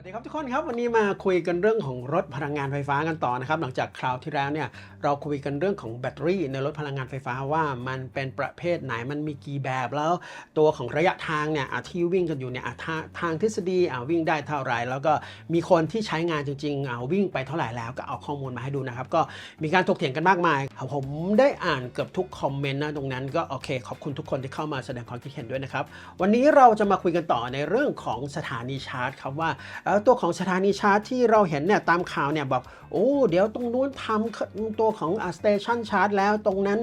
วัสดีครับทุกคนครับวันนี้มาคุยกันเรื่องของรถพลังงานไฟฟ้ากันต่อนะครับ หลังจากคราวที่แล้วเนี่ยเราคุยกันเรื่องของแบตเตอรี่ในรถพลังงานไฟฟ้าว่ามันเป็นประเภทไหนมันมีกี่แบบแล้ว ตัวของระยะทางเนี่ยที่วิ่งกันอยู่เนี่ยทางทางทฤษฎีวิ่งได้เท่าไหร่แล้วก็มีคนที่ใช้งานจริงๆวิ่งไปเท่าไหร่แล้วก็เอาข้อมูลมาให้ดูนะครับ ก็มีการถกเถียงกันมากมาย ผมได้อ่านเกือบทุกคอมเมนต์นะตรงนั้นก็โอเค ขอบคุณทุกคนที่เข้ามาแสดงความคิดเห็นด้วยนะครับวันนี้เราจะมาคุยกันต่อในเรื่องของสถานีชาร์จครับว่าตัวของสถานีชาร์จที่เราเห็นเนี่ยตามข่าวเนี่ยบอกโอ้เดี๋ยวตรงนู้นทำตัวของสเตชันชาร์จแล้วตรงนั้น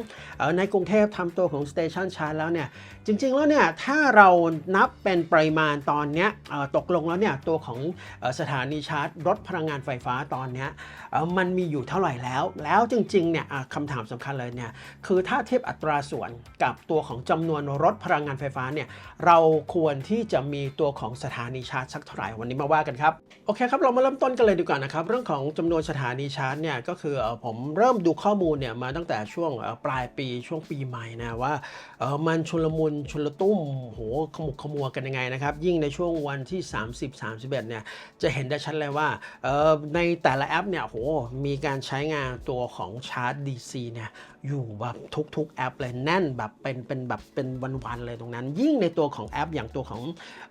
ในกรุงเทพทำตัวของสเตชันชาร์จแล้วเนี่ยจริง ๆ แล้วเนี่ยถ้าเรานับเป็นปริมาณตอนนี้ตกลงแล้วเนี่ยตัวของสถานีชาร์จ รถพลังงานไฟฟ้าตอนนี้มันมีอยู่เท่าไหร่แล้ว แล้วจริงๆเนี่ยคำถามสำคัญเลยเนี่ยคือถ้าเทียบอัตราส่วนกับตัวของจำนวนรถพลังงานไฟฟ้าเนี่ยเราควรที่จะมีตัวของสถานีชาร์จสักเท่าไหร่วันนี้มาว่ากันครับ โอเคครับ เรามาเริ่มต้นกันเลยดีกว่านะครับ เรื่องของจำนวนสถานีชาร์จเนี่ยก็คือผมเริ่มดูข้อมูลเนี่ยมาตั้งแต่ช่วงปลายปีช่วงปีใหม่นะว่ามันชุลมุนชุลตุ้มโหขมุกขมัวกันยังไงนะครับ ยิ่งในช่วงวันที่ 30 31เนี่ยจะเห็นได้ชัดเลยว่าในแต่ละแอปเนี่ยโหมีการใช้งานตัวของชาร์จ DC เนี่ยอยู่แบบทุกๆแอปเลยแน่นแบบเป็นเป็นแบบเป็นวันๆเลยตรงนั้น ยิ่งในตัวของแอปอย่างตัวของ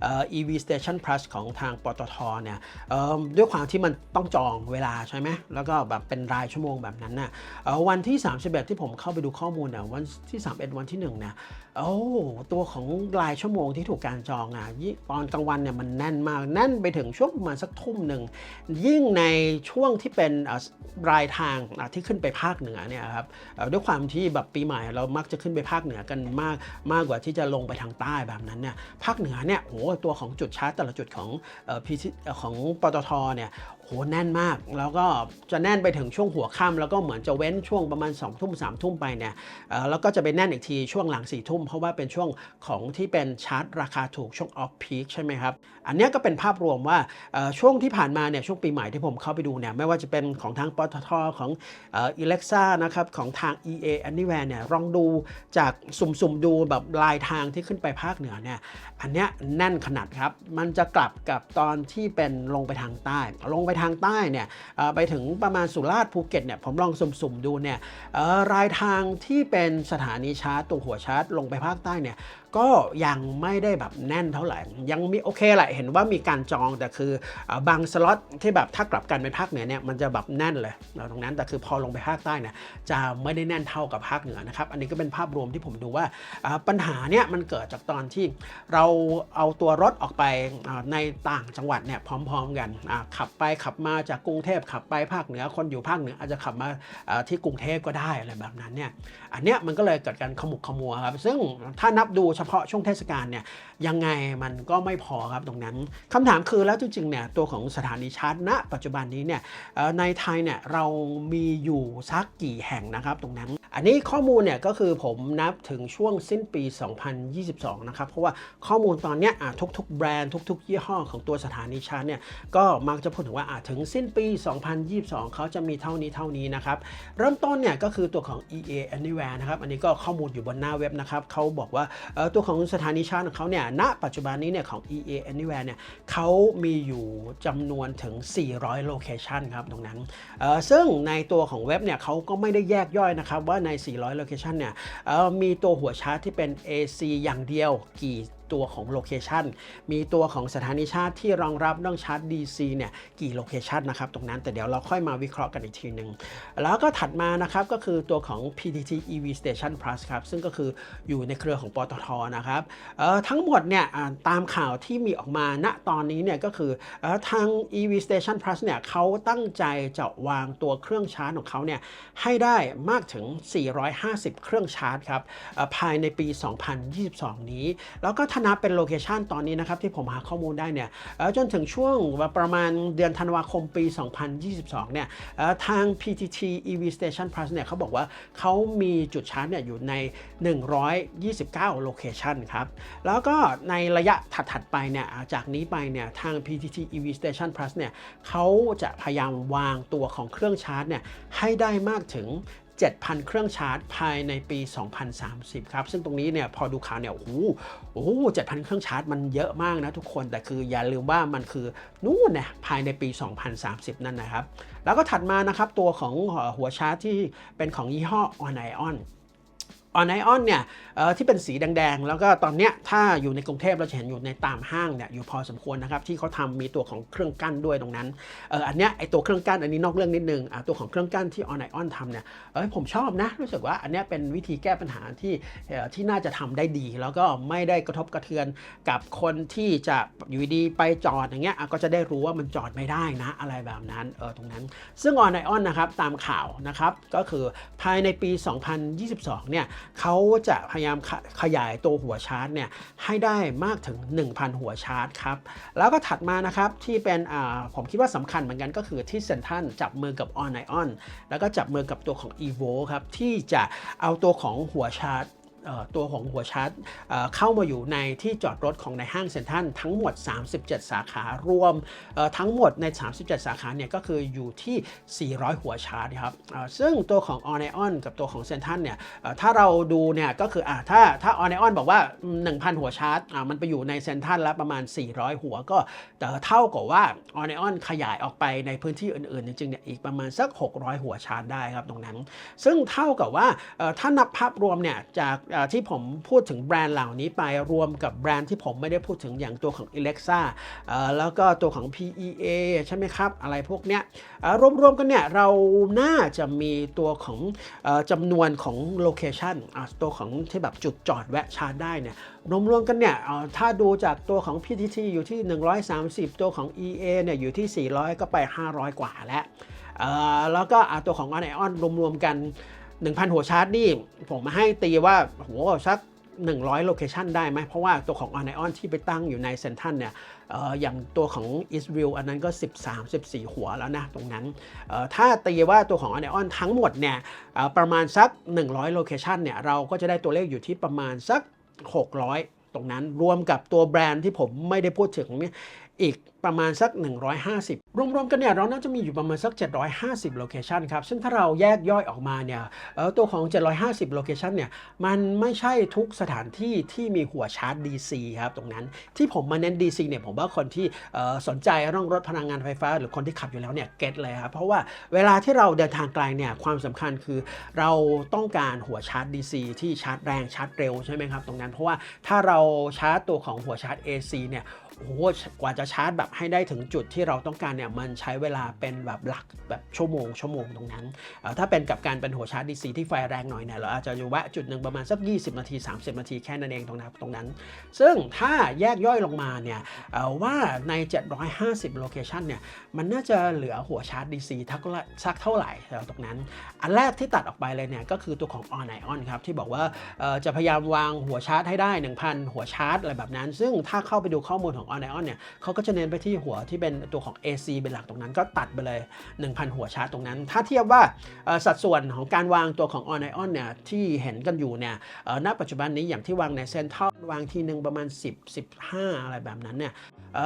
เอ่อ EV Station Plus ของทางปตทเนี่ยเอ่อด้วยความที่มันต้องจองเวลาใช่ไหมแล้วก็แบบเป็นรายชั่วโมงแบบนั้นน่ะเอ่อวันที่ 31 ที่ผมเข้าไปดูข้อมูลเนี่ยวันที่ 31 วันที่1เนี่ยโอ้ตัวของรายชั่วโมงที่ถูกการจองอะตอนกลางวันเนี่ยมันแน่นมากแน่นไปถึงช่วงประมาณสักทุ่มหนึ่งยิ่งในช่วงที่เป็นรายทางที่ขึ้นไปภาคเหนือเนี่ยครับเอ่อด้วยความที่แบบปีใหม่เรามักจะขึ้นไปภาคเหนือกันมากมากกว่าที่จะลงไปทางใต้แบบนั้นเนี่ยภาคเหนือเนี่ยโหตัวของจุดชาร์จแต่ละจุดของเอ่อ PT เอ่อของปตทเนี่ย โหแน่นมาก แล้วก็จะแน่นไปถึงช่วงหัวค่ำแล้วก็เหมือนจะเว้นช่วงประมาณ2องทุ่มสามทุ่มไปเนี่ยแล้วก็จะไปแน่นอีกทีช่วงหลัง4ี่ทุ่มเพราะว่าเป็นช่วงของที่เป็นชาร์จราคาถูกช่วงออฟพีคใช่ไหมครับ อันนี้ก็เป็นภาพรวมว่าช่วงที่ผ่านมาเนี่ยช่วงปีใหม่ที่ผมเข้าไปดูเนี่ยไม่ว่าจะเป็นของทางปตทของเอิเล็กซ่านะครับของทาง EA Anywhere เนี่ยลองดูจากสุ่มๆดูแบบลายทางที่ขึ้นไปภาคเหนือเนี่ยอันนี้แน่นขนาดครับมันจะกลับกับตอนที่เป็นลงไปทางใต้ลงไปทางใต้เนี่ยไปถึงประมาณสุราษฎร์ภูเก็ตเนี่ยผมลองสุ่มๆดูเนี่ยรายทางที่เป็นสถานีชาร์จตัวหัวชาร์จลงไปภาคใต้เนี่ย ก็ยังไม่ได้แบบแน่นเท่าไหร่ ยังมีโอเคแหละเห็นว่ามีการจองแต่คือบางสล็อตที่แบบถ้ากลับกันไปภาคเหนือเนี่ยมันจะแบบแน่นเลยตรงนั้นแต่คือพอลงไปภาคใต้เนี่ยจะไม่ได้แน่นเท่ากับภาคเหนือนะครับอันนี้ก็เป็นภาพรวมที่ผมดูว่าปัญหาเนี่ยมันเกิดจากตอนที่เราเอาตัวรถออกไปในต่างจังหวัดเนี่ยพร้อมๆกันขับไปขับมาจากกรุงเทพขับไปภาคเหนือคนอยู่ภาคเหนืออาจจะขับมาอ่าที่กรุงเทพก็ได้อะไรแบบนั้นเนี่ยอันเนี้ยมันก็เลยเกิดการขมุกขมัวครับซึ่งถ้านับดูเฉพาะช่วงเทศกาลเนี่ยยังไงมันก็ไม่พอครับตรงนั้นคำถามคือแล้วจริงๆเนี่ยตัวของสถานีชาร์จณปัจจุบันนี้เนี่ยในไทยเนี่ยเรามีอยู่สักกี่แห่งนะครับตรงนั้นอันนี้ข้อมูลเนี่ยก็คือผมนับถึงช่วงสิ้นปี 2022 นะครับ เพราะว่าข้อมูลตอนเนี้ยทุกๆ แบรนด์ทุก ๆ ยี่ห้อของตัวสถานีชาร์จเนี่ยก็มักจะพูดถึงว่าถึงสิ้นปี 2022 เขาจะมีเท่านี้เท่านี้นะครับ เริ่มต้นเนี่ยก็คือตัวของ EA Anywhere นะครับ อันนี้ก็ข้อมูลอยู่บนหน้าเว็บนะครับเขาบอกว่าตัวของสถานีชาร์จของเขาเนี่ยณปัจจุบันนี้เนี่ยของ EA Anywhere เนี่ยเขามีอยู่จำนวนถึง 400 โลเคชันครับตรงนั้นซึ่งในตัวของเว็บเนี่ยเขาก็ไม่ได้แยกย่อยนะครับว่าว่าใน 400โลเคชันเนี่ยมีตัวหัวชาร์จที่เป็น AC อย่างเดียวกี่ ตัวของโลเคชันมีตัวของสถานีชาร์จที่รองรับเรื่องชาร์จ DC เนี่ยกี่โลเคชันนะครับตรงนั้นแต่เดี๋ยวเราค่อยมาวิเคราะห์กันอีกทีหนึ่งแล้วก็ถัดมานะครับก็คือตัวของ PTT EV Station Plus ครับซึ่งก็คืออยู่ในเครือของปตทนะครับทั้งหมดเนี่ยตามข่าวที่มีออกมาณตอนนี้เนี่ยก็คือออทาง EV Station Plus เนี่ยเขาตั้งใจจะวางตัวเครื่องชาร์จของเขาเนี่ยให้ได้มากถึง 450 เครื่องชาร์จครับภายในปี 2022 นี้ แล้วก็ถ้านับเป็นโลเคชันตอนนี้นะครับที่ผมหาข้อมูลได้เนี่ยจนถึงช่วงประมาณเดือนธันวาคมปี 2022 เนี่ยทาง PTT EV Station Plus เนี่ยเขาบอกว่าเขามีจุดชาร์จเนี่ยอยู่ใน 129 โลเคชันครับ แล้วก็ในระยะถัดๆไปเนี่ยจากนี้ไปเนี่ยทาง PTT EV Station Plus เนี่ยเขาจะพยายามวางตัวของเครื่องชาร์จเนี่ยให้ได้มากถึง 7,000 เครื่องชาร์จ ภายในปี 2030 ครับ ซึ่งตรงนี้เนี่ยพอดูข่าวเนี่ยโอ้โหโอ้โห7,000 เครื่องชาร์จมันเยอะมากนะทุกคน แต่คืออย่าลืมว่ามันคือนู่นเนี่ยภายในปี 2030 นั่นนะครับ แล้วก็ถัดมานะครับ ตัวของหัวชาร์จที่เป็นของยี่ห้อ On Ion ออนไอออนเนี่ยที่เป็นสีแดงๆ แล้วก็ตอนเนี้ยถ้าอยู่ในกรุงเทพเราจะเห็นอยู่ในตามห้างเนี่ยอยู่พอสมควรนะครับที่เขาทำมีตัวของเครื่องกั้นด้วยตรงนั้นเอออันเนี้ยไอตัวเครื่องกั้นอันนี้นอกเรื่องนิดนึงอะตัวของเครื่องกั้นที่ออนไอออนทำเนี่ยเออผมชอบนะรู้สึกว่าอันเนี้ยเป็นวิธีแก้ปัญหาที่ที่น่าจะทำได้ดี แล้วก็ไม่ได้กระทบกระเทือนกับคนที่จะอยู่ดีไปจอดอย่างเงี้ยก็จะได้รู้ว่ามันจอดไม่ได้นะอะไรแบบนั้นเออตรงนั้น ซึ่งออนไอออนนะครับตามข่าวนะครับก็คือภายในปี 2022 เนี่ยเขาจะพยายามขขยายตัวหัวชาร์จเนี่ยให้ได้มากถึง 1,000 หัวชาร์จครับ แล้วก็ถัดมานะครับที่เป็นผมคิดว่าสำคัญเหมือนกันก็คือที่เซนทันจับมือกับออนไอออนแล้วก็จับมือกับตัวของ evo ครับที่จะเอาตัวของหัวชาร์จ ตัวของหัวชาร์จเข้ามาอยู่ในที่จอดรถของในห้างเซ็นทรัลทั้งหมด 37 สาขารวมทั้งหมดใน 37 สาขาเนี่ยก็คืออยู่ที่ 400 หัวชาร์จครับซึ่งตัวของ o n i o n กับตัวของเซ็นทรัลเนี่ยถ้าเราดูเนี่ยก็คืออะถ้าถ้า o n i o n บอกว่า 1,000 หัวชาร์จมันไปอยู่ในเซ็นทรัลแล้วประมาณ 400 หัวก็เท่ากับว่า o n i o n ขยายออกไปในพื้นที่อื่นๆ จริงๆเนี่ยอีกประมาณสัก 600 หัวชาร์จได้ครับตรงนั้น ซึ่งเท่ากับว่าถ้านับภาพรวมเนี่ยจากที่ผมพูดถึงแบรนด์เหล่านี้ไปรวมกับแบรนด์ที่ผมไม่ได้พูดถึงอย่างตัวของ Alexa เอ่อแล้วก็ตัวของ PEA ใช่ไหมครับ อะไรพวกเนี้ยรวมๆกันเนี่ยเราน่าจะมีตัวของอจำนวนของโลเคชันตัวของที่แบบจุดจอดแวะชาร์จได้เนี่ยรวมๆกันเนี่ยถ้าดูจากตัวของ PTT อยู่ที่ 130 ตัวของ EA เนี่ยอยู่ที่ 400 ก็ไป 500 กว่าแล้วแล้วก็ตัวของ o n i o n รวมๆกัน 1,000 หัวชาร์จนี่ผมมาให้ตีว่าโหสัก 100 โลเคชันได้ไหม เพราะว่าตัวของ o n i o n ที่ไปตั้งอยู่ในเซนทันเนี่ยอออย่างตัวของ Israel อันนั้นก็ 13 14 หัวแล้วนะตรงนั้น ถ้าตีว่าตัวของ o n i o n ทั้งหมดเนี่ยประมาณสัก 100 โลเคชันเนี่ยเราก็จะได้ตัวเลขอยู่ที่ประมาณสัก 600 ตรงนั้นรวมกับตัวแบรนด์ที่ผมไม่ได้พูดถึงเนี่ย อีกประมาณสัก 150 รวมๆ กันเนี่ยเราน่าจะมีอยู่ประมาณสัก 750 โลเคชันครับ ซึ่งถ้าเราแยกย่อยออกมาเนี่ยเอ่อตัวของ 750 โลเคชันเนี่ย มันไม่ใช่ทุกสถานที่ที่มีหัวชาร์จ DC ครับ ตรงนั้นที่ผมมาเน้น DC เนี่ย ผมว่าคนที่สนใจเรื่องรถพลังงานไฟฟ้า หรือคนที่ขับอยู่แล้วเนี่ย เก็ตเลยครับ เพราะว่าเวลาที่เราเดินทางไกลเนี่ย ความสำคัญคือเราต้องการหัวชาร์จ DC ที่ชาร์จแรงชาร์จเร็วใช่ไหมครับ ตรงนั้น เพราะว่าถ้าเราชาร์จตัวของหัวชาร์จ AC เนี่ย โอ้โหกว่าจะชาร์จแบบให้ได้ถึงจุดที่เราต้องการเนี่ยมันใช้เวลาเป็นแบบหลักแบบชั่วโมงชั่วโมงตรงนั้น ถ้าเป็นกับการเป็นหัวชาร์จ DC ที่ไฟแรงหน่อยเนี่ยเราอาจจะอยู่แวะจุดหนึ่งประมาณสัก 20 นาที 30 นาทีแค่นั้นเองตรงนั้นตรงนั้น ซึ่งถ้าแยกย่อยลงมาเนี่ยเอ่อว่าใน 750 โลเคชันเนี่ยมันน่าจะเหลือหัวชาร์จ DC ทักสักเท่าไหร่ตรงนั้น อันแรกที่ตัดออกไปเลยเนี่ยก็คือตัวของ On Ion ครับที่บอกว่าจะพยายามวางหัวชาร์จให้ได้ 1,000 หัวชาร์จอะไรแบบนั้น ซึ่งถ้าเข้าไปดูข้อมูลของออนไอออนเนี่ยเขาก็จะเน้นไปที่หัวที่เป็นตัวของ AC เป็นหลักตรงนั้นก็ตัดไปเลย 1,000 หัวชาร์จตรงนั้น ถ้าเทียบว่าสัดส่วนของการวางตัวของออนไอออนเนี่ยที่เห็นกันอยู่เนี่ยณปัจจุบันนี้อย่างที่วางในเซ็นทรัลวางทีหนึ่งประมาณ 10 15 อะไรแบบนั้นเนี่ย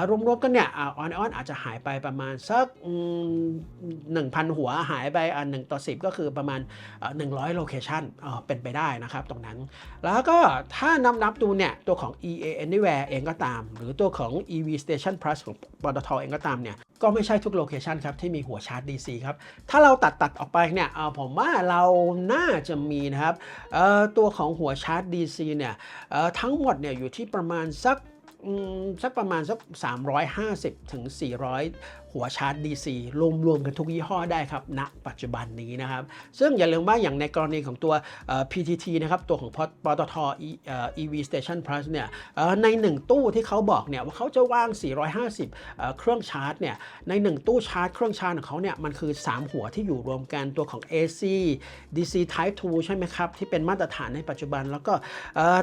รวมๆกันเนี่ยออนออนอาจจะหายไปประมาณสักหนึ่งพันหัวหายไปอันหนึ่งต่อสิก็คือประมาณหนึ่งร้อยโลเคชันเป็นไปได้นะครับตรงนั้น แล้วก็ถ้านับนับๆดูเนี่ยตัวของ EA Anywhere เองก็ตาม หรือตัวของ EV Station Plus ของปตทเองก็ตามเนี่ยก็ไม่ใช่ทุกโลเคชันครับที่มีหัวชาร์จ DC ครับ ถ้าเราตัดตัดออกไปเนี่ยผมว่าเราน่าจะมีนะครับตัวของหัวชาร์จ DC เนี่ยทั้งหมดเนี่ยอยู่ที่ประมาณสัก สักประมาณสัก350ถึง400หัวชาร์จ DC รวมๆกันทุกยี่ห้อได้ครับณปัจจุบันนี้นะครับ ซึ่งอย่าลืมว่าอย่างในกรณีของตัว PTT นะครับตัวของปตท EV Station Plus เนี่ยใน 1 ตู้ที่เขาบอกเนี่ยว่าเขาจะวาง 450เอ่อเครื่องชาร์จเนี่ยใน 1 ตู้ชาร์จเครื่องชาร์จของเขาเนี่ยมันคือ 3 หัวที่อยู่รวมกันตัวของ AC DC Type 2 ใช่ไหมครับ ที่เป็นมาตรฐานในปัจจุบัน แล้วก็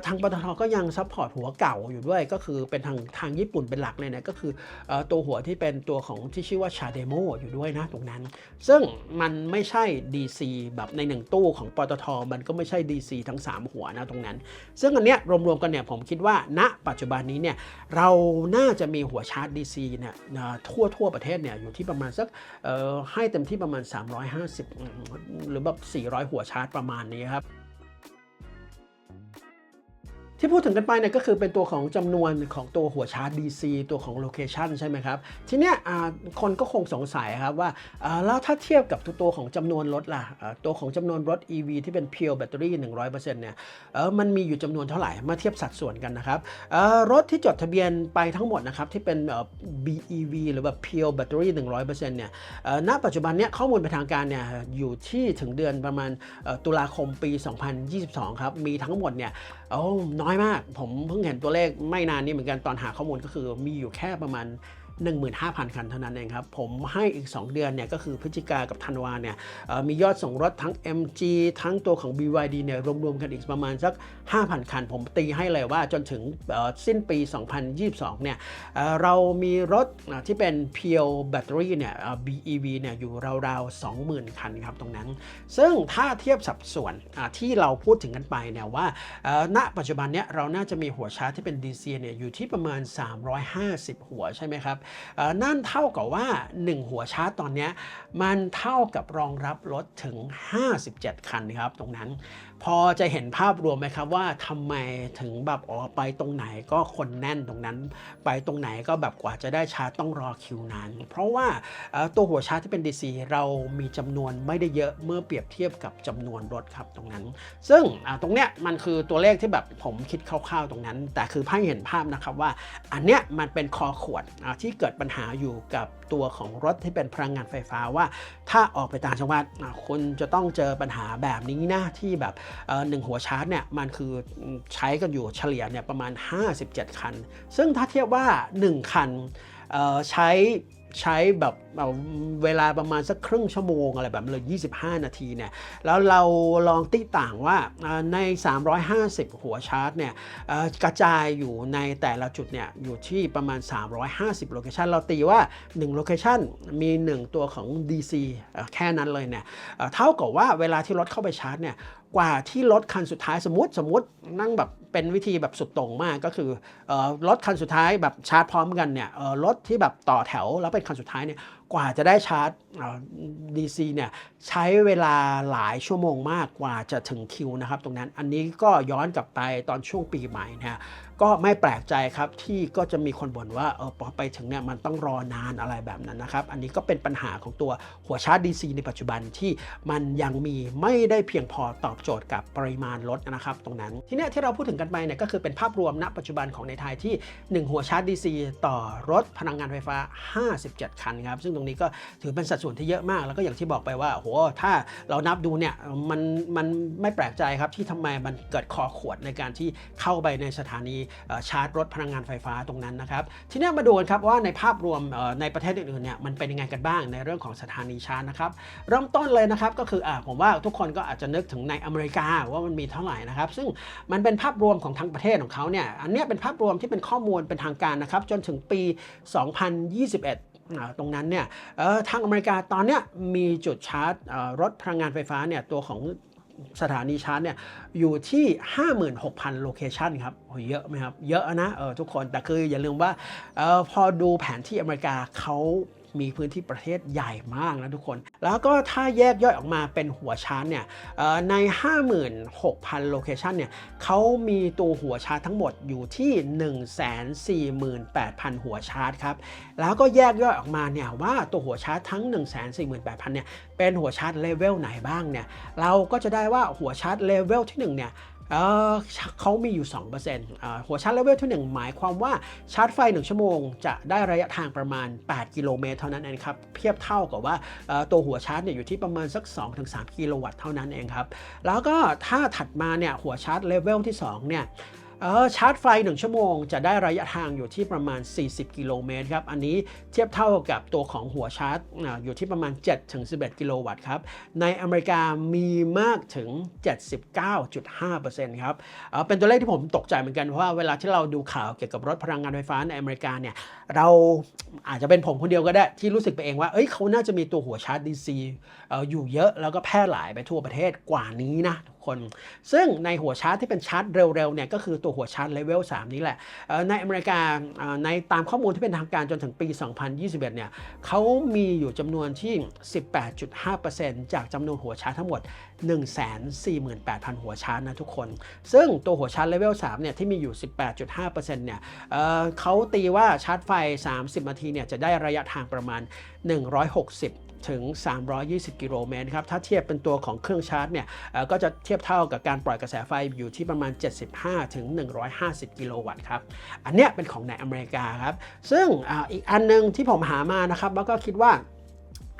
ทางปตทก็ยังซัพพอร์ตหัวเก่าอยู่ด้วยก็คือเป็นทางทางญี่ปุ่นเป็นหลักเลยเนี่ยก็คือเอ่อตัวหัวที่เป็นตัวของที่ชื่อว่าชาเดโมอยู่ด้วยนะตรงนั้น ซึ่งมันไม่ใช่ DC แบบในหนึ่งตู้ของปตทมันก็ไม่ใช่ DC ทั้ง 3 หัวนะตรงนั้น ซึ่งอันเนี้ยรวมๆกันเนี่ยผมคิดว่าณปัจจุบันนี้เนี่ยเราน่าจะมีหัวชาร์จ DC เนี่ยทั่วทั่วประเทศเนี่ยอยู่ที่ประมาณสักให้เต็มที่ประมาณ 350อืมหรือแบบ400 หัวชาร์จประมาณนี้ครับ ที่พูดถึงกันไปเนี่ยก็คือเป็นตัวของจำนวนของตัวหัวชาร์จ DC ตัวของโลเคชันใช่ไหมครับ ทีเนี้ยคนก็คงสงสัยครับว่าแล้วถ้าเทียบกับตัวตัวของจำนวนรถล่ะตัวของจำนวนรถ EV ที่เป็น pure battery 100%เนี่ยเออมันมีอยู่จำนวนเท่าไหร่มาเทียบสัดส่วนกันนะครับรถที่จดทะเบียนไปทั้งหมดนะครับที่เป็นเอ่อ BEV หรือแบบ pure battery 100%เนี่ยเอ่อณปัจจุบันเนี้ยข้อมูลเป็นทางการเนี่ยอยู่ที่ถึงเดือนประมาณตุลาคมปี 2022 ครับมีทั้งหมดเนี่ยโอ้น้อยมาก ผมเพิ่งเห็นตัวเลขไม่นานนี้เหมือนกันตอนหาข้อมูลก็คือมีอยู่แค่ประมาณ 15,000 คันเท่านั้นเองครับ ผมให้อีก 2 เดือนเนี่ยก็คือพฤศจิกากับธันวาเนี่ยมียอดส่งรถทั้ง MG ทั้งตัวของ BYD เนี่ยรวมๆกันอีกประมาณสัก 5,000 คัน ผมตีให้เลยว่าจนถึงสิ้นปี 2022 เนี่ยเอ่อเรามีรถที่เป็น Pure Battery เนี่ยเอ่อ BEV เนี่ยอยู่ราวๆ 20,000 คันครับตรงนั้น ซึ่งถ้าเทียบสัดส่วนที่เราพูดถึงกันไปเนี่ยว่าณปัจจุบันเนี่ยเราน่าจะมีหัวชาร์จที่เป็น DC เนี่ยอยู่ที่ประมาณ 350 หัวใช่ไหมครับนั่นเท่ากับว่า 1 หัวชาร์จตอนนี้มันเท่ากับรองรับรถถึง 57 คันครับตรงนั้น พอจะเห็นภาพรวมไหมครับว่าทำไมถึงแบบอ๋อไปตรงไหนก็คนแน่นตรงนั้น ไปตรงไหนก็แบบกว่าจะได้ชาร์จต้องรอคิวนานเพราะว่าตัวหัวชาร์จที่เป็น DC เรามีจำนวนไม่ได้เยอะเมื่อเปรียบเทียบกับจำนวนรถครับตรงนั้น ซึ่งตรงเนี้ยมันคือตัวเลขที่แบบผมคิดคร่าวๆตรงนั้น แต่คือให้เห็นภาพนะครับว่าอันเนี้ยมันเป็นคอขวดที่เกิดปัญหาอยู่กับตัวของรถที่เป็นพลังงานไฟฟ้าว่า ถ้าออกไปต่างจังหวัดคุณจะต้องเจอปัญหาแบบนี้นะที่แบบหนึ่งหัวชาร์จเนี่ยมันคือใช้กันอยู่เฉลี่ยเนี่ยประมาณ 57 คัน ซึ่งถ้าเทียบว่า 1 คันใช้ ใช้แบบเอาเวลาประมาณสักครึ่งชั่วโมงอะไรแบบนั้นเลย 25 นาทีเนี่ย แล้วเราลองตีต่างว่าใน 350 หัวชาร์จเนี่ยกระจายอยู่ในแต่ละจุดเนี่ยอยู่ที่ประมาณ 350 โลเคชันเราตีว่า 1 โลเคชันมี 1 ตัวของ DC แค่นั้นเลยเนี่ยเอ่อเท่ากับว่าเวลาที่รถเข้าไปชาร์จเนี่ยกว่าที่รถคันสุดท้ายสมมติสมมตินั่งแบบเป็นวิธีแบบสุดตรงมากก็คือรถคันสุดท้ายแบบชาร์จพร้อมกันเนี่ยรถที่แบบต่อแถวแล้วเป็นคันสุดท้ายเนี่ยกว่าจะได้ชาร์จดีซีเนี่ยใช้เวลาหลายชั่วโมงมากกว่าจะถึงคิวนะครับตรงนั้นอันนี้ก็ย้อนกลับไปตอนช่วงปีใหม่นะฮะ ก็ไม่แปลกใจครับที่ก็จะมีคนบ่นว่าเออพอไปถึงเนี่ยมันต้องรอนานอะไรแบบนั้นนะครับ อันนี้ก็เป็นปัญหาของตัวหัวชาร์จ DC ในปัจจุบันที่มันยังมีไม่ได้เพียงพอตอบโจทย์กับปริมาณรถนะครับ ตรงนั้นทีเนี้ยที่เราพูดถึงกันไปเนี่ยก็คือเป็นภาพรวมณปัจจุบันของในไทยที่ 1 หัวชาร์จ DC ต่อรถพลังงานไฟฟ้า 57 คันครับซึ่งตรงนี้ก็ถือเป็นสัดส่วนที่เยอะมาก แล้วก็อย่างที่บอกไปว่าโหถ้าเรานับดูเนี่ยมันมันไม่แปลกใจครับที่ทำไมมันเกิดคอขวดในการที่เข้าไปในสถานีชาร์จรถพลังงานไฟฟ้าตรงนั้นนะครับ ทีนี้มาดูกันครับว่าในภาพรวมในประเทศอื่นๆเนี่ยมันเป็นยังไงกันบ้างในเรื่องของสถานีชาร์จนะครับเริ่มต้นเลยนะครับก็คืออผมว่าทุกคนก็อาจจะนึกถึงในอเมริกาว่ามันมีเท่าไหร่นะครับซึ่งมันเป็นภาพรวมของทั้งประเทศของเขาเนี่ยอันนี้เป็นภาพรวมที่เป็นข้อมูลเป็นทางการนะครับจนถึงปี 2021ตรงนั้นเนี่ยทางอเมริกาตอนเนี้ยมีจุดชาร์จรถพลังงานไฟฟ้าเนี่ยตัวของ สถานีชาร์จเนี่ยอยู่ที่ 56,000 โลเคชันครับโอ้เยอะไหมครับ เยอะนะเออทุกคนแต่คืออย่าลืมว่าเออพอดูแผนที่อเมริกาเขา มีพื้นที่ประเทศใหญ่มากนะทุกคน แล้วก็ถ้าแยกย่อยออกมาเป็นหัวชาร์จเนี่ยใน 56,000 โลเคชันเนี่ยเขามีตัวหัวชาร์จทั้งหมดอยู่ที่ 148,000 หัวชาร์จครับ แล้วก็แยกย่อยออกมาเนี่ยว่าตัวหัวชาร์จทั้ง 148,000 เนี่ยเป็นหัวชาร์จเลเวลไหนบ้างเนี่ยเราก็จะได้ว่าหัวชาร์จเลเวลที่1เนี่ย เออเขามีอยู่ 2%อ่าหัวชาร์จเลเวลที่ 1 หมายความว่าชาร์จไฟ 1 ชั่วโมง จะได้ระยะทางประมาณ 8 กิโลเมตรเท่านั้นเองครับเทียบเท่ากับว่าตัวหัวชาร์จเนี่ยอยู่ที่ประมาณสัก 2-3 กิโลวัตต์เท่านั้นเองครับ แล้วก็ถ้าถัดมาเนี่ยหัวชาร์จเลเวลที่2เนี่ย เออชาร์จไฟ 1 ชั่วโมง จะได้ระยะทางอยู่ที่ประมาณ 40 กิโลเมตรครับ อันนี้เทียบเท่ากับตัวของหัวชาร์จอยู่ที่ประมาณ 7-11 กิโลวัตต์ครับ ในอเมริกามีมากถึง 79.5%ครับเออเป็นตัวเลขที่ผมตกใจเหมือนกันเพราะว่าเวลาที่เราดูข่าวเกี่ยวกับรถพลังงานไฟฟ้าในอเมริกาเนี่ยเราอาจจะเป็นผมคนเดียวก็ได้ที่รู้สึกไปเองว่าเอ้ยเขาน่าจะมีตัวหัวชาร์จ DC อออยู่เยอะแล้วก็แพร่หลายไปทั่วประเทศกว่านี้นะ คน ซึ่งในหัวชาร์จที่เป็นชาร์จเร็วๆเนี่ยก็คือตัวหัวชาร์จเลเวล3นี้แหละในอเมริกาในตามข้อมูลที่เป็นทางการจนถึงปี 2021เนี่ยเขามีอยู่จำนวนที่ 18.5%จากจำนวนหัวชาร์จทั้งหมด 148,000 หัวชาร์จนะทุกคน ซึ่งตัวหัวชาร์จเลเวล3เนี่ยที่มีอยู่ 18.5%เนี่ยเเขาตีว่าชาร์จไฟ 30 นาทีเนี่ยจะได้ระยะทางประมาณ 160 ถึง 320 กิโลเมตรครับ ถ้าเทียบเป็นตัวของเครื่องชาร์จเนี่ยก็จะเทียบเท่ากับการปล่อยกระแสไฟอยู่ที่ประมาณ 75 ถึง 150 กิโลวัตต์ครับ อันเนี้ยเป็นของในอเมริกาครับ ซึ่งออีกอันหนึงที่ผมหามานะครับ แล้วก็คิดว่า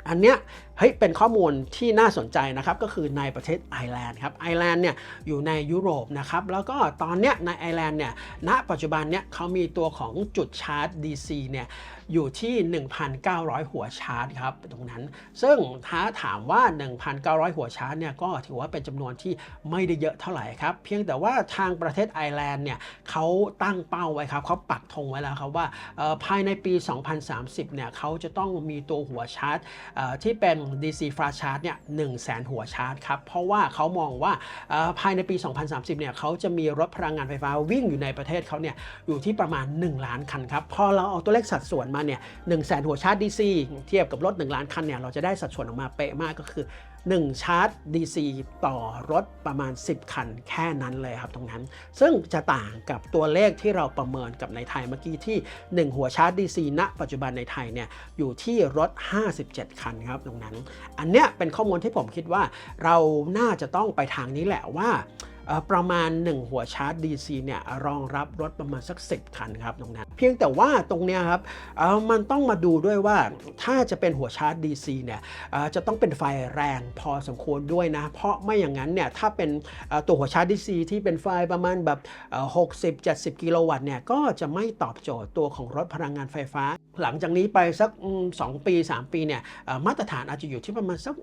อันเนี้ย เฮ้ยเป็นข้อมูลที่น่าสนใจนะครับก็คือในประเทศไอร์แลนด์ครับไอร์แลนด์เนี่ยอยู่ในยุโรปนะครับแล้วก็ตอนเนี้ยในไอร์แลนด์เนี่ยณปัจจุบันเนี่ยเขามีตัวของจุดชาร์จ DC เนี่ยอยู่ที่ 1,900 หัวชาร์จครับตรงนั้น ซึ่งถ้าถามว่า 1,900 หัวชาร์จเนี่ยก็ถือว่าเป็นจำนวนที่ไม่ได้เยอะเท่าไหร่ครับ เพียงแต่ว่าทางประเทศไอร์แลนด์เนี่ยเขาตั้งเป้าไว้ครับเขาปักธงไว้แล้วครับว่าภายในปี 2030 เนี่ยเขาจะต้องมีตัวหัวชาร์จที่เป็น DC fast charge เนี่ย100,000 หัวชาร์จครับ เพราะว่าเขามองว่าภายในปี 2030 เนี่ยเขาจะมีรถพลังงานไฟฟ้าวิ่งอยู่ในประเทศเขาเนี่ยอยู่ที่ประมาณ 1 ล้านคันครับ พอเราเอาตัวเลขสัดส่วนมาเนี่ย1 0 0 0 0หัวชาร์จ DC เทียบกับรถ 1 ล้านคันเนี่ยเราจะได้สัดส่วนออกมาเป๊ะมากก็คือ 1 ชาร์จ DC ต่อรถประมาณ 10 คันแค่นั้นเลยครับตรงนั้น ซึ่งจะต่างกับตัวเลขที่เราประเมินกับในไทยเมื่อกี้ที่ 1 หัวชาร์จ DC ณ ปัจจุบันในไทยเนี่ยอยู่ที่รถ 57 คันครับตรงนั้น อันเนี้ยเป็นข้อมูลที่ผมคิดว่าเราน่าจะต้องไปทางนี้แหละว่า ประมาณ 1 หัวชาร์จ DC เนี่ยรองรับรถประมาณสัก 10 คันครับตรงนั้น เพียงแต่ว่าตรงเนี้ยครับมันต้องมาดูด้วยว่าถ้าจะเป็นหัวชาร์จ DC เนี่ยจะต้องเป็นไฟแรงพอสมควรด้วยนะ เพราะไม่อย่างนั้นเนี่ยถ้าเป็นตัวหัวชาร์จ DC ที่เป็นไฟประมาณแบบเอ่อ60 70 กิโลวัตต์เนี่ยก็จะไม่ตอบโจทย์ตัวของรถพลังงานไฟฟ้า หลังจากนี้ไปสักอืมสองปี 3 ปีเนี่ยมาตรฐานอาจจะอยู่ที่ประมาณสัก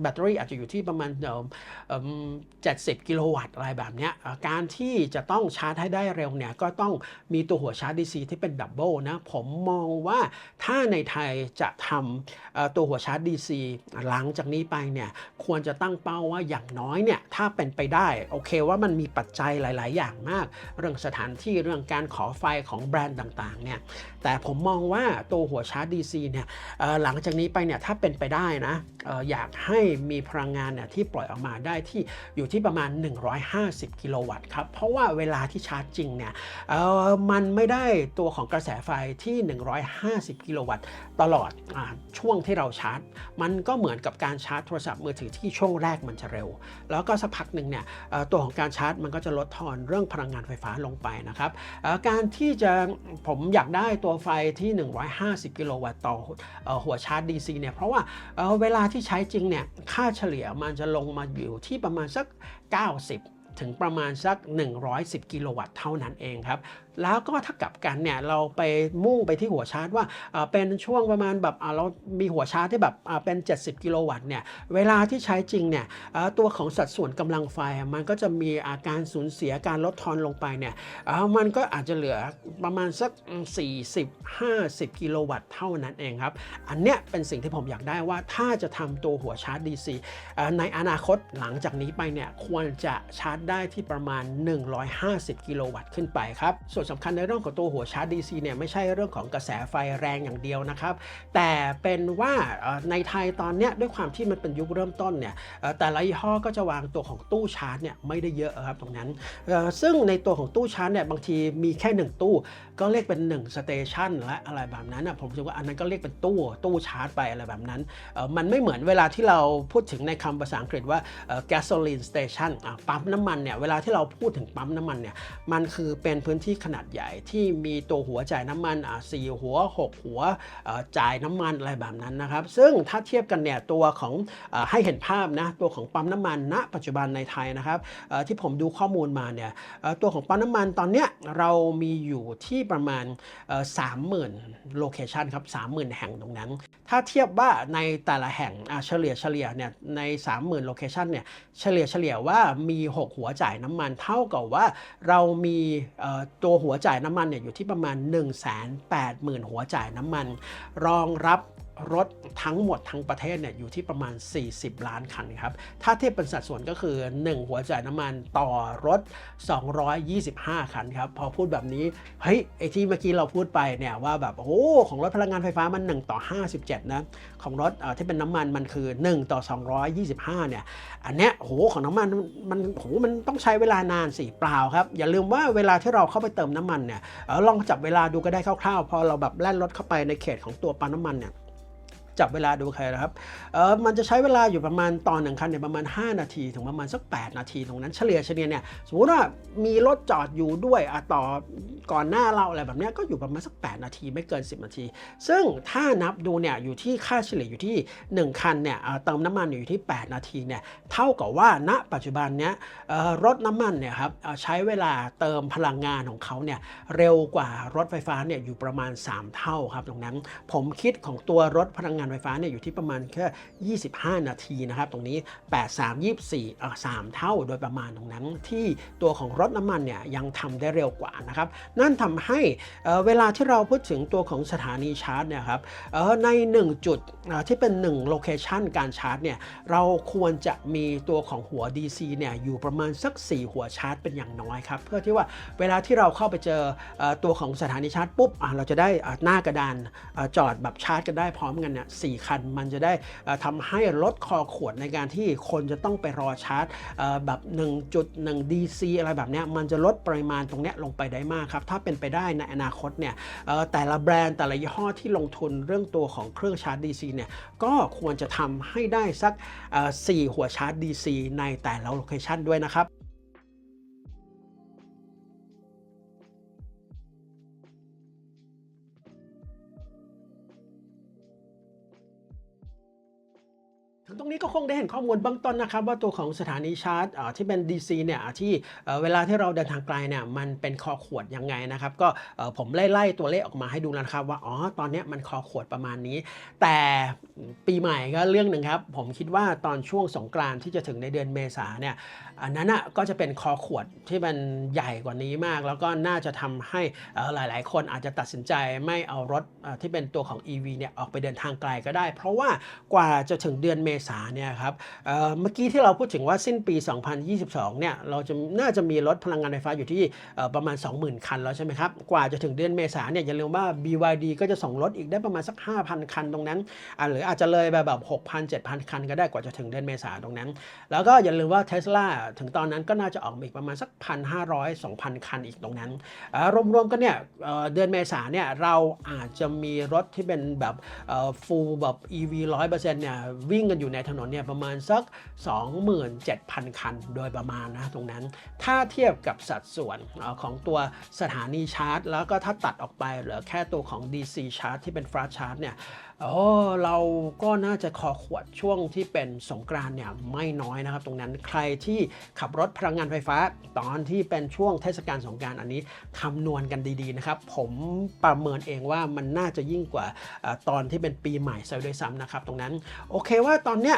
แบตเตอรี่อาจจะอยู่ที่ประมาณเอ่อเอิ่ม70กิโลวัตต์อะไรแบบเนี้ยการที่จะต้องชาร์จให้ได้เร็วเนี่ยก็ต้องมีตัวหัวชาร์จ DC ที่เป็นดับเบิลนะผมมองว่าถ้าในไทยจะทำตัวหัวชาร์จ DC หลังจากนี้ไปเนี่ยควรจะตั้งเป้าว่าอย่างน้อยเนี่ยถ้าเป็นไปได้ โอเคว่ามันมีปัจจัยหลาย ๆ อย่างมาก เรื่องสถานที่เรื่องการขอไฟของแบรนด์ต่าง ๆ เนี่ยแต่ผมมองว่าตัวหัวชาร์จ DC เนี่ยหลังจากนี้ไปเนี่ยถ้าเป็นไปได้นะอยากให้มีพลังงานเนี่ยที่ปล่อยออกมาได้ที่อยู่ที่ประมาณ 150 กิโลวัตต์ครับ เพราะว่าเวลาที่ชาร์จจริงเนี่ยมันไม่ได้ตัวของกระแสไฟที่ 150 กิโลวัตต์ตลอดอช่วงที่เราชาร์จ มันก็เหมือนกับการชาร์จโทรศัพท์มือถือที่ช่วงแรกมันจะเร็ว แล้วก็สักพักหนึ่งเนี่ยตัวของการชาร์จมันก็จะลดทอนเรื่องพลังงานไฟฟ้าลงไปนะครับการที่จะผมอยากได้ตัวไฟที่ 150 กิโลวัตต์ต่อหัวชาร์จ DC เนี่ยเพราะว่าเวลาที่ใช้จริงเนี่ยค่าเฉลี่ยมันจะลงมาอยู่ที่ประมาณสัก 90 ถึงประมาณสัก 110 กิโลวัตต์เท่านั้นเองครับ แล้วก็ถ้ากลับกันเนี่ยเราไปมุ่งไปที่หัวชาร์จว่าเป็นช่วงประมาณแบบเรามีหัวชาร์จที่แบบเป็น 70 กิโลวัตต์เนี่ยเวลาที่ใช้จริงเนี่ยตัวของสัดส่วนกำลังไฟมันก็จะมีอาการสูญเสียการลดทอนลงไปเนี่ยมันก็อาจจะเหลือประมาณสัก 40 50 กิโลวัตต์เท่านั้นเองครับ อันเนี้ยเป็นสิ่งที่ผมอยากได้ว่าถ้าจะทำตัวหัวชาร์จ DC ในอนาคตหลังจากนี้ไปเนี่ยควรจะชาร์จได้ที่ประมาณ 150 กิโลวัตต์ขึ้นไปครับส่วนสำคัญในเรื่องของตัวหัวชาร์จ DC เนี่ยไม่ใช่เรื่องของกระแสไฟแรงอย่างเดียวนะครับแต่เป็นว่าในไทยตอนเนี้ยด้วยความที่มันเป็นยุคเริ่มต้นเนี่ยแต่ละยี่ห้อก็จะวางตัวของตู้ชาร์จเนี่ยไม่ได้เยอะครับตรงนั้น ซึ่งในตัวของตู้ชาร์จเนี่ยบางทีมีแค่ 1 ตู้ก็เรียกเป็น1สเตชันและอะไรแบบนั้นนะผมคิดว่าอันนั้นก็เรียกเป็นตู้ตู้ชาร์จไปอะไรแบบนั้นเออมันไม่เหมือนเวลาที่เราพูดถึงในคำภาษาอังกฤษว่า gasoline station อะปั๊มน้ำมันมันเนี่ยเวลาที่เราพูดถึงปั๊มน้ำมันเนี่ยมันคือเป็นพื้นที่ขนาดใหญ่ที่มีตัวหัวจ่ายน้ำมันอะสี่หัว 6 หัวจ่ายน้ำมันอะไรแบบนั้นนะครับซึ่งถ้าเทียบกันเนี่ยตัวของอให้เห็นภาพนะตัวของปั๊มน้ำมันณปัจจุบันในไทยนะครับที่ผมดูข้อมูลมาเนี่ยตัวของปั๊มน้ำมันตอนเนี้ยเรามีอยู่ที่ประมาณ 30,000 โลเคชันครับ 30,000 แห่งตรงนั้น ถ้าเทียบว่าในแต่ละแห่งเฉลี่ยเฉลี่ยเนี่ยใน 30,000 โลเคชันเนี่ยเฉลี่ยเฉลี่ยว่ามี 6 หัวจ่ายน้ำมันเท่ากับว่าเรามีตัวหัวจ่ายน้ำมันเนี่ยอยู่ที่ประมาณ 180,000 หัวจ่ายน้ำมัน รองรับ รถทั้งหมดทั้งประเทศเนี่ยอยู่ที่ประมาณ 40 ล้านคันครับ ถ้าเทียบเป็นสัดส่วนก็คือ 1 หัวจ่ายน้ำมันต่อรถ 225 คันครับ พอพูดแบบนี้ เฮ้ย ไอที่เมื่อกี้เราพูดไปเนี่ยว่าแบบ โอ้ ของรถพลังงานไฟฟ้ามัน 1 ต่อ 57 นะ ของรถเอ่อที่เป็นน้ำมันมันคือ 1 ต่อ 225 เนี่ย อันเนี้ยโหของน้ำมันมันโหมันต้องใช้เวลานานสิเปล่าครับ อย่าลืมว่าเวลาที่เราเข้าไปเติมน้ำมันเนี่ยเออลองจับเวลาดูก็ได้คร่าวๆ พอเราแบบแล่นรถเข้าไปในเขตของตัวปั๊มน้ำมันเนี่ย จับเวลาดูใครนะครับเออมันจะใช้เวลาอยู่ประมาณตอนหนึ่งคันเนี่ยประมาณ 5 นาทีถึงประมาณสัก 8 นาที ตรงนั้นเฉลี่ยเฉลี่ยเนี่ยสมมติว่ามีรถจอดอยู่ด้วยอะต่อก่อนหน้าเราอะไรแบบเนี้ยก็อยู่ประมาณสัก 8 นาทีไม่เกิน 10 นาที ซึ่งถ้านับดูเนี่ยอยู่ที่ค่าเฉลี่ยอยู่ที่ 1 คันเนี่ยเติมน้ำมันอยู่ที่ 8 นาทีเนี่ยเท่ากับว่าณปัจจุบันเนี้ยรถน้ำมันเนี่ยครับใช้เวลาเติมพลังงานของเขาเนี่ยเร็วกว่ารถไฟฟ้าเนี่ยอยู่ประมาณ 3 เท่าครับตรงนั้นผมคิดของตัวรถพลังงานไฟฟ้าเนี่ยอยู่ที่ประมาณแค่ 25 นาทีนะครับ ตรงนี้ 8 3 24เอ่อ3เท่าโดยประมาณตรงนั้นที่ตัวของรถน้ำมันเนี่ยยังทำได้เร็วกว่านะครับ นั่นทำให้เเวลาที่เราพูดถึงตัวของสถานีชาร์จเนี่ยครับใน 1 จุดที่เป็น1โลเคชันการชาร์จเนี่ยเราควรจะมีตัวของหัว DC เนี่ยอยู่ประมาณสัก 4 หัวชาร์จเป็นอย่างน้อยครับ เพื่อที่ว่าเวลาที่เราเข้าไปเจอตัวของสถานีชาร์จปุ๊บเราจะได้หน้ากระดานจอดแบบชาร์จกันได้พร้อมกันเนี่ยสคัน มันจะได้เอ่อทำให้ลดคอขวดในการที่คนจะต้องไปรอชาร์จแบบ 1.1 DC อะไรแบบนี้มันจะลดปริมาณตรงเนี้ยลงไปได้มากครับ ถ้าเป็นไปได้ในอนาคตเนี่ยแต่ละแบรนด์แต่ละยี่ห้อที่ลงทุนเรื่องตัวของเครื่องชาร์จ DC เนี่ยก็ควรจะทำให้ได้สักเอ่อ4หัวชาร์จ DC ในแต่ละโลเคชันด้วยนะครับ นี้ก็คงได้เห็นข้อมูลเบื้องต้นนะครับว่าตัวของสถานีชาร์จที่เป็น DC เนี่ยที่เวลาที่เราเดินทางไกลเนี่ยมันเป็นคอขวดยังไงนะครับก็ผมไล่ๆตัวเลขออกมาให้ดูแล้วนะครับว่าอ๋อตอนนี้มันคอขวดประมาณนี้ แต่ปีใหม่ก็เรื่องหนึ่งครับ ผมคิดว่าตอนช่วงสงกรานที่จะถึงในเดือนเมษาเนี่ยอันนั้นอะก็จะเป็นคอขวดที่มันใหญ่กว่านี้มาก แล้วก็น่าจะทำให้หลาย ๆ คนอาจจะตัดสินใจไม่เอารถที่เป็นตัวของ EV เนี่ยออกไปเดินทางไกลก็ได้ เพราะว่ากว่าจะถึงเดือนเมษาเนี่ยครับเเมื่อกี้ที่เราพูดถึงว่าสิ้นปี 2022 เนี่ยเราจะน่าจะมีรถพลังงานไฟฟ้าอยู่ที่ประมาณ 20,000 คันแล้วใช่ไหมครับ กว่าจะถึงเดือนเมษาเนี่ยอย่าลืมว่า BYD ก็จะส่งรถอีกได้ประมาณสัก 5,000 คันตรงนั้น หรืออาจจะเลยไปแบบ 6,000 7,000 คันก็ได้กว่าจะถึงเดือนเมษาตรงนั้น แล้วก็อย่าลืมว่า Tesla ถึงตอนนั้นก็น่าจะออกมาอีกประมาณสัก 1,500 2,000 คันอีกตรงนั้น รวมๆกันเนี่ยเดือนเมษาเนี่ยเราอาจจะมีรถที่เป็นแบบฟูลแบบ EV 100%เนี่ยวิ่งกันอยู่ในถนนเนี่ยประมาณสัก 27,000 คันโดยประมาณนะตรงนั้น ถ้าเทียบกับสัดส่วนอของตัวสถานีชาร์จ แล้วก็ถ้าตัดออกไปเหลือแค่ตัวของ DC ชาร์จที่เป็น fast charge เนี่ย โอ้เราก็น่าจะคอขวดช่วงที่เป็นสงกรานเนี่ยไม่น้อยนะครับ ตรงนั้นใครที่ขับรถพลังงานไฟฟ้า ตอนที่เป็นช่วงเทศกาลสงกรานอันนี้คำนวณกันดีๆนะครับ ผมประเมินเองว่ามันน่าจะยิ่งกว่าตอนที่เป็นปีใหม่ซะด้วยซ้ำนะครับ ตรงนั้นโอเคว่าตอนเนี้ย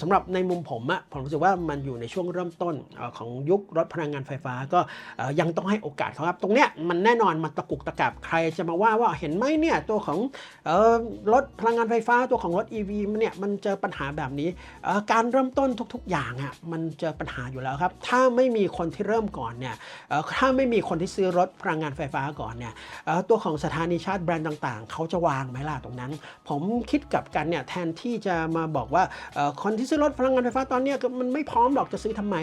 สำหรับในมุมผมอะผมรู้สึกว่ามันอยู่ในช่วงเริ่มต้นอของยุครถพลังงานไฟฟ้าก็ยังต้องให้โอกาสเขาครับ ตรงเนี้ยมันแน่นอนมันตะกุกตะกักใครจะมาว่าว่าเห็นไหมเนี่ยตัวของออรถพลังงานไฟฟ้าตัวของรถ EV มันเนี่ยมันเจอปัญหาแบบนี้ การเริ่มต้นทุกๆ อย่างอะมันเจอปัญหาอยู่แล้วครับ ถ้าไม่มีคนที่เริ่มก่อนเนี่ยถ้าไม่มีคนที่ซื้อรถพลังงานไฟฟ้าก่อนเนี่ยตัวของสถานีชาร์จแบรนด์ต่างๆ เขาจะวางไหมล่ะตรงนั้น ผมคิดกับกันเนี่ยแทนที่จะมาบอกว่าคนที่ซื้อรถพลังงานไฟฟ้าตอนนี้มันไม่พร้อมหรอกจะซื้อทำไม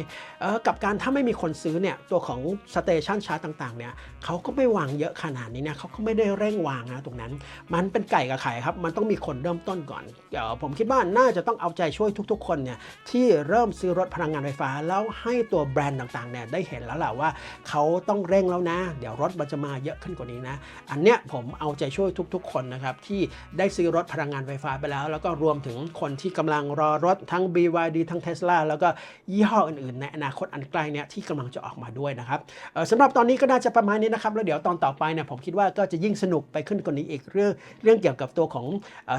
กับการถ้าไม่มีคนซื้อเนี่ยตัวของสเตชันชาร์จต่างๆเนี่ยเขาก็ไม่วางเยอะขนาดนี้เนี่ยเขาก็ไม่ได้เร่งวางนะตรงนั้น มันเป็นไก่กับไข่ครับมันต้องมีคนเริ่มต้นก่อนเดี๋ยวผมคิดว่าน่าจะต้องเอาใจช่วยทุก ๆ คนเนี่ยที่เริ่มซื้อรถพลังงานไฟฟ้า แล้วให้ตัวแบรนด์ต่างๆเนี่ยได้เห็นแล้วแหละว่าเขาต้องเร่งแล้วนะ เดี๋ยวรถมันจะมาเยอะขึ้นกว่านี้นะ อันเนี้ยผมเอาใจช่วยทุก ๆ คนนะครับที่ได้ซื้อรถพลังงานไฟฟ้าไปแล้ว แล้วก็รวมถึงคนที่กำลังรอรถทั้ง BYD ทั้ง Tesla แล้วก็ยี่ห้ออื่นๆในอนาคตอันใกล้เนี่ยที่กำลังจะออกมาด้วยนะครับสำหรับตอนนี้ก็น่าจะประมาณนี้นะครับแล้วเดี๋ยวตอนต่อไปเนี่ยผมคิดว่าก็จะยิ่งสนุกไปขึ้นกว่านี้อีกเรื่องเรื่องเกี่ยวกับตัวของ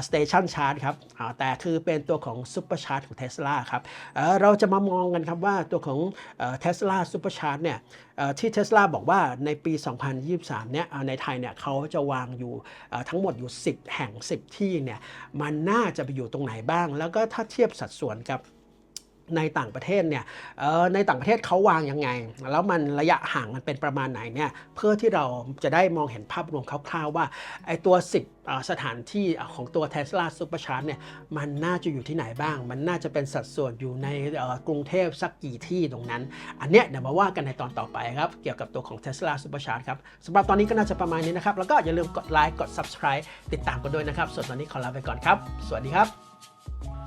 สเตชันชาร์จครับแต่คือเป็นตัวของซุปเปอร์ชาร์จของเทสลาครับเราจะมามองกันครับว่าตัวของเทสลาซูเปอร์ชาร์จเนี่ยเอ่อที่เทสลาบอกว่าในปี 2023 เนี่ยอ่าในไทยเนี่ยเขาจะวางอยู่ทั้งหมดอยู่ 10 แห่ง 10 ที่เนี่ยมันน่าจะไปอยู่ตรงไหนบ้าง แล้วก็ถ้าเทียบสัดส่วนกับ ในต่างประเทศเนี่ยในต่างประเทศเขาวางยังไง แล้วมันระยะห่างมันเป็นประมาณไหนเนี่ยเพื่อที่เราจะได้มองเห็นภาพรวมคร่าวๆว่าไอ้ตัว 10อ่าสถานที่ของตัว Tesla Supercharge เนี่ยมันน่าจะอยู่ที่ไหนบ้าง มันน่าจะเป็นสัดส่วนอยู่ในกรุงเทพสักกี่ที่ตรงนั้น อันเนี้ยเดี๋ยวมาว่ากันในตอนต่อไปครับ เกี่ยวกับตัวของ Tesla Supercharge ครับสำหรับตอนนี้ก็น่าจะประมาณนี้นะครับ แล้วก็อย่าลืมกดไลค์กด Subscribe ติดตามกันด้วยนะครับส่วนตอนนี้ขอลาไปก่อนครับ สวัสดีครับ